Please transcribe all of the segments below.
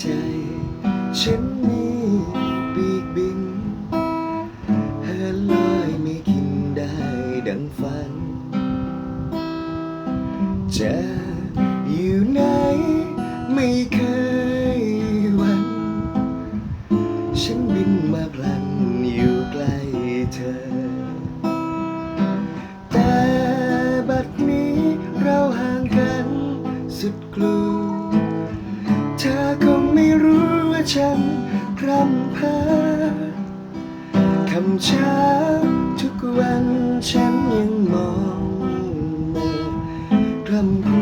ใจ ฉันมีปีกบินเหินลอยไม่กินได้ดังฝัน จะอยู่ไหนไม่เคยหวัน ฉันบินมาพลันอยู่ใกล้เธอ แต่บัดนี้เราห่างกันสุดกลัว ฉันพร่ำเพ้อคำเช้าทุกวันฉันยังมองเมอคำ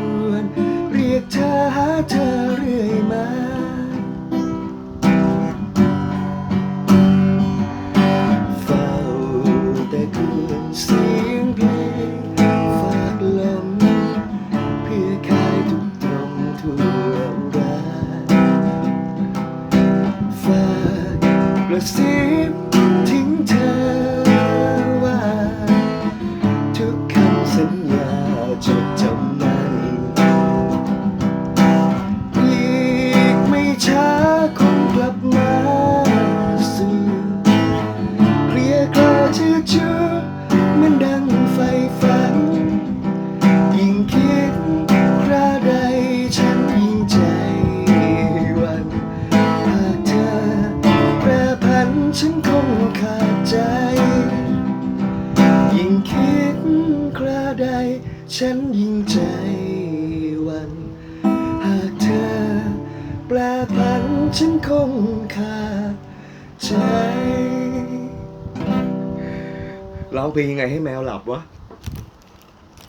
กร ฉันยิ่งใจวัน หากเธอ แปรผันฉันคงขาดใจร้องเพลงยังไงให้แมวหลับวะ